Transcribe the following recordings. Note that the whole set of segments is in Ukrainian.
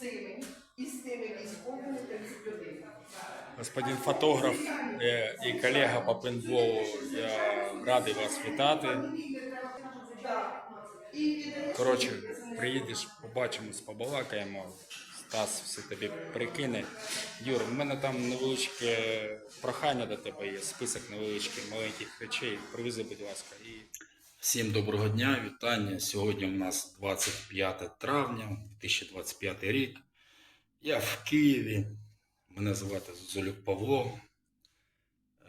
цими і з тими військовими 31. Господин фотограф е, і колега по пейнтболу, я радий вас вітати. Коротше, приїдеш, побачимось, побалакаємо. Стас все тобі прикине. Юр, в мене там невеличке прохання до тебе є, список невеличких маленьких речей. Привези, будь ласка. І Всім доброго дня, вітання. Сьогодні у нас 25 травня 2025 рік. Я в Києві. Мене звати Золюк Павло.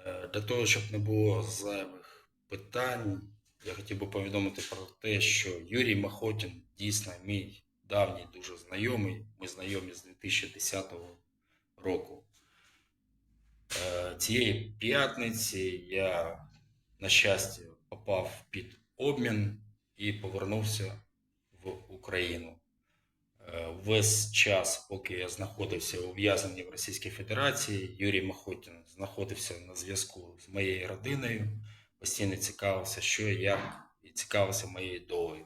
Е, Для того, щоб не було зайвих питань, я хотів би повідомити про те, що Юрій Махотін дійсно мій давній дуже знайомий. Ми знайомі з 2010 року. Е, Цієї п'ятниці я, на щастя, попав під обмін і повернувся в Україну. Е, Весь час, поки я знаходився ув'язнений в Російській Федерації, Юрій Махотін знаходився на зв'язку з моєю родиною, постійно цікавився, що як, і цікавився моєю долею.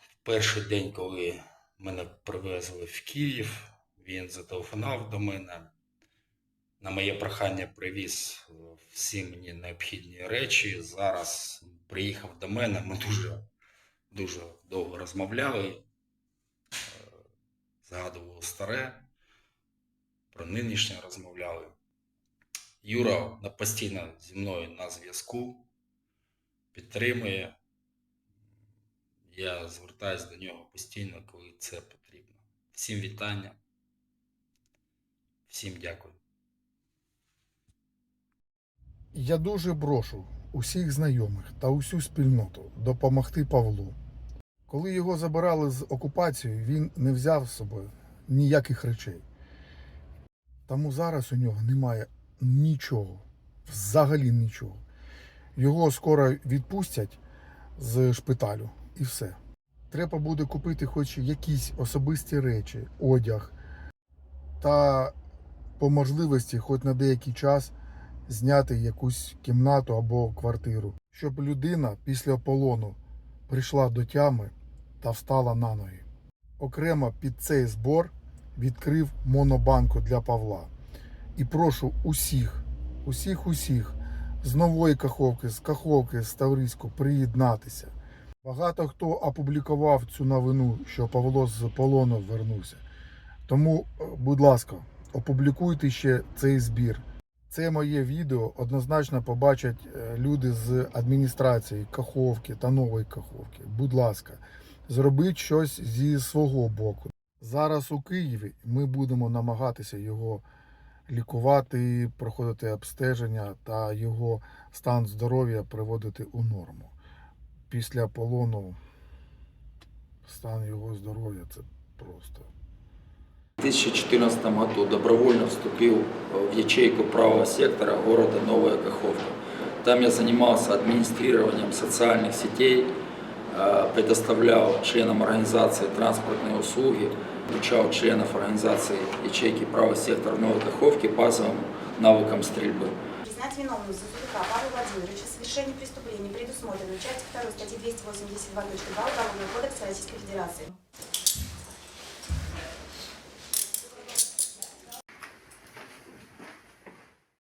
В перший день, коли мене привезли в Київ, він зателефонував до мене. На моє прохання привіз е, всі мені необхідні речі. Зараз приїхав до мене. Ми дуже, дуже довго розмовляли, е, згадували старе, про нинішнє розмовляли. Юра постійно зі мною на зв'язку, підтримує. Я звертаюся до нього постійно, коли це потрібно. Всім вітання. Всім дякую. Я дуже прошу усіх знайомих та усю спільноту допомогти Павлу. Коли його забирали з окупацією, він не взяв з собою ніяких речей. Тому зараз у нього немає нічого, взагалі нічого. Його скоро відпустять з шпиталю і все. Треба буде купити хоч якісь особисті речі, одяг та по можливості, хоч на деякий час зняти якусь кімнату або квартиру, щоб людина після полону прийшла до тями та встала на ноги. Окремо під цей збор відкрив монобанку для Павла. І прошу усіх, усіх, усіх з нової каховки, з каховки з Тавриську приєднатися. Багато хто опублікував цю новину, що Павло з полону вернувся. Тому, е, будь ласка, опублікуйте ще цей збір. Це моє відео однозначно побачать е, люди з адміністрації Каховки та Нової Каховки. Будь ласка, зробіть щось зі свого боку. Зараз у Києві ми будемо намагатися його лікувати, проходити обстеження та його стан здоров'я приводити у норму. Після полону стан його здоров'я це просто. В 2014 году добровольно вступил в ячейку правого сектора города Новая Каховка. Там я занимался администрированием социальных сетей, э, предоставлял членам организации транспортные услуги, обучал членов организации ячейки правого сектора Новой Каховки базовым навыкам стрельбы. Признать виновным Зазулика Павла Владимировича в совершении преступления предусмотрено частью 2 статьи 282.2 Уголовного кодекса Российской Федерации.